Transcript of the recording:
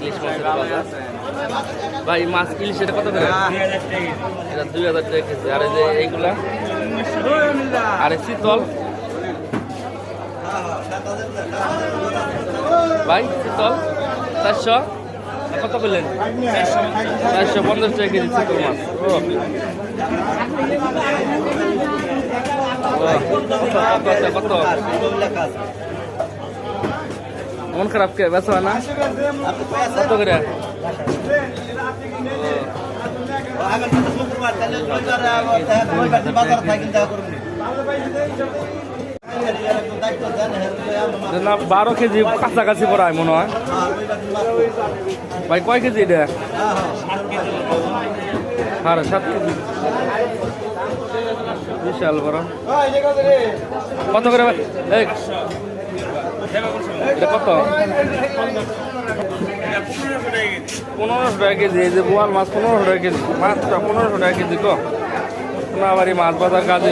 ইলিশ মাছের ভাই, মাছ ইলিশ কত করে? এটা দুই হাজার টাকা কেজি। আর এই যে এইগুলা? আর শীতল? ভাই, শীতল? চারশো? কত করলেন চারশো পঞ্চাশ টাকা কেজি শীতল মাছ। কত কত? মন খারাপ কে? হয় না? কত করে? বারো কেজি কাছাকাছি পড়ায় মনে হয়। ভাই, কয় কেজি এটা? সাড়ে সাত কেজি। বিশাল বড়। কত করে কত? পনেরোশো কেজি যে বোয়াল মাছ পনেরোশো টাকা কেজি, মাছটা পনেরোশো টাকা কেজি তো সোনাবাড়ি মাছ বাজার কাজে